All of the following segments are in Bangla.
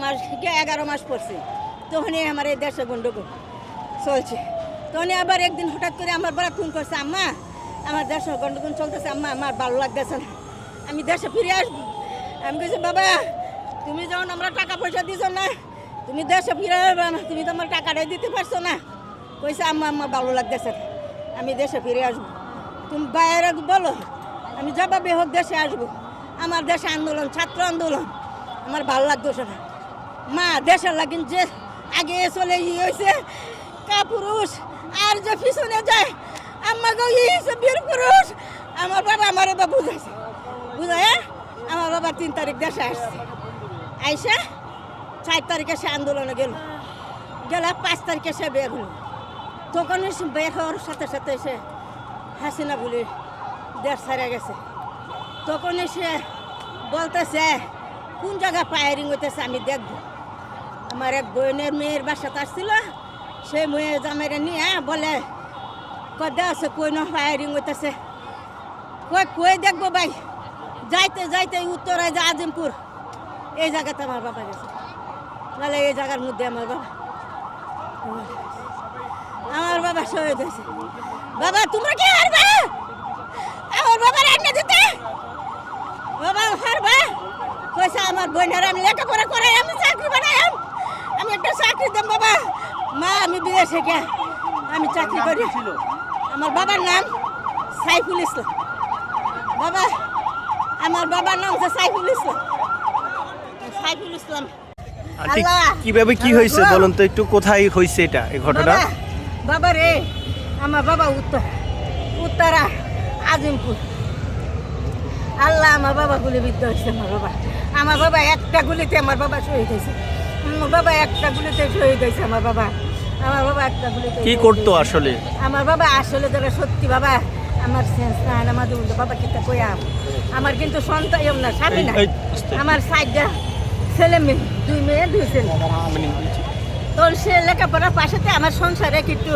মাস থেকে এগারো মাস পড়ছে। তখনই আমার এই দেশে গন্ডগোল চলছে। তখনই আবার একদিন হঠাৎ করে আমার বড় ফোন করছে, আম্মা, আমার দেশে গন্ডগোল চলতেছে, আম্মা, আমার ভালো লাগতেছে না। আমি দেশে ফিরে আসব। আমি বলছি বাবা, তুমি যখন আমরা টাকা পয়সা দিছ না, তুমি দেশে ফিরে আসবে না, তুমি তো আমার টাকাটাই দিতে পারছ না। কইছে, আম্মা আম্মা ভালো লাগতেছে না। আমি দেশে ফিরে আসব। তুমি বাইরে বলো, আমি জবাবে হোক দেশে আসব। আমার দেশে আন্দোলন, ছাত্র আন্দোলন, আমার ভালো লাগতেছে না। মা, দেশের লাগিন যে আগে চলে ই হয়েছে কা পুরুষ আর যে পিছনে যায়, আম্মা গো ই হয়েছে বীর পুরুষ আমার বাবা আমার এবার বুঝাইছে। বুঝায় আমার বাবা তিন তারিখ দেশে আসছে। আইসা, চার তারিখে সে আন্দোলনে গেল। গেলে পাঁচ তারিখে সে বের হলো। তখন বের হওয়ার সাথে সাথে সে হাসিনা বলে দেশ ছাড়া গেছে। তখন সে বলতেছে, কোন জায়গা ফায়ারিং হইতেছে আমি দেখব। আমার এক বোনের মেয়ের বাসাতে আসছিল। সেই মেয়ে জামাইরা নিয়ে বলে কদে আছে, কই না ফায়ারিং হইতেছে। কই কই দেখব ভাই? যাইতে যাইতে উত্তরায় যে আজিমপুর। এই জায়গাতে আমার বাবা গেছে। বলে এই জায়গার মধ্যে আমার বাবা। আমার বাবা শহীদ হয়েছে। বাবা, তোমরা কি হারবে? আমার বাবা রান্না দিতে? বাবা, হারবে? কইছে, আমার বোনের আমি লেখাপড়া করাই, আমি চাকরি একটা চাকরি দেব বাবা। মা আমি বিদেশে গে আমি চাকরি করি। আমার বাবার নাম সাইফুল ইসলাম। বাবা আমার বাবার নাম হচ্ছে সাইফুল ইসলাম। সাইফুল ইসলাম। কীভাবে কি হয়েছে বলুন তো একটু কোথায় হয়েছে এটা এই ঘটনা? বাবা, রে আমার বাবা উত্তর উত্তরা আজিমপুর। আল্লাহ আমার বাবা গুলিবিদ্ধ হয়েছে আমার বাবা। আমার বাবা একটা গুলিতে আমার বাবা শহীদ হয়েছে। আমার বাবা একটা গুলিতে শহীদ হয়েছে আমার বাবা। আমার বাবা একটা গুলিতে কি করতো আসলে? আমার বাবা আসলে যারা সত্যি বাবা আমার সেন্স না হয় না মাঝে মধ্যে বাবা কিতা কইয়া আমার কিন্তু সন্তান এম না স্বামী না আমার সাইডটা ছেলে মেয়ে দুই মেয়ে দুই ছেলে। তোর সে লেখাপড়ার পাশেতে আমার সংসারে একটু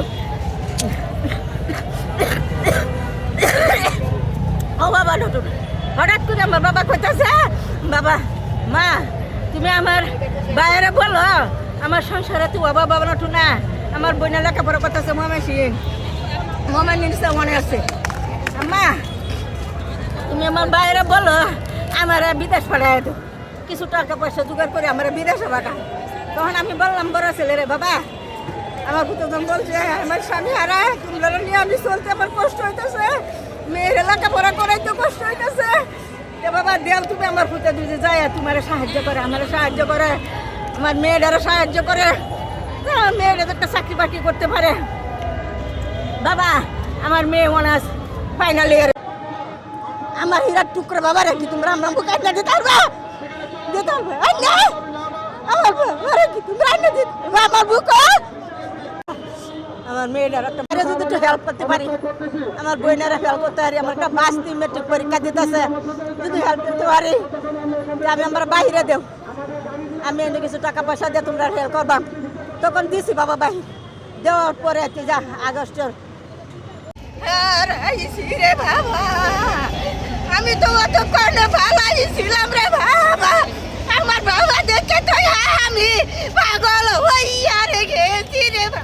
ও বাবা নতুন হঠাৎ করে আমার বাবা কইতাছে বাবা মা তুমি আমার বাইরে বলো, আমার সংসারে তুই বাবা বাবা নটু না। আমার বোনের লেখাপড়া কথা আছে মামা সিং। মামা নিশ্চয় মনে আছে। মা তুমি আমার বাইরে বলো, আমার বিদেশ পাঠায় দাও। কিছু টাকা পয়সা জোগাড় করে আমার বিদেশে পাঠাও। তখন আমি বললাম, বড় ছেলে রে বাবা, আমার পুতজন বলছে, আমার স্বামী হারা তোমরা নিয়ে আমি চলতে আমার কষ্ট হইতেছে। মেয়ের লেখাপড়া করাই তো কষ্ট হইতেছে। বাবা দেও তুমি আমার পুতে দুজে যায়, তোমার সাহায্য করে, আমার সাহায্য করে, আমার মেয়েটারও সাহায্য করে। মেয়েটা একটা চাকরি বাকরি করতে পারে। বাবা, আমার মেয়ে অনার্স ফাইনাল ইয়ার আমার হীরার টুকরো বাবা রে তোমরা আমরা বুকে না দিতে পারবে? দিতে পারবে? আমার কি তোমরা আমার বুক? আমার মেয়েটার একটা একটু হেল্প করতে পারি। আমার বোনেরা হেল্প করতে পারি, আমার একটা বাস তিন মেট্রিক পরীক্ষা দিতেছে। যদি হেল্প করতে পারি আমি আমার বাইরে দেব। আমি এনে কিছু টাকা পয়সা দিয়ে তোমরা হেল্প করবাম তখন দিছি বাবা বাহি দেওয়ার পরে যা, আগস্টের। রে বাবা। আমি তো অত কর্ণে ভালাইছিলাম রে বাবা। আমার বাবা দেখে তো আমি পাগল হইয়া রে গেছি রে বাবা।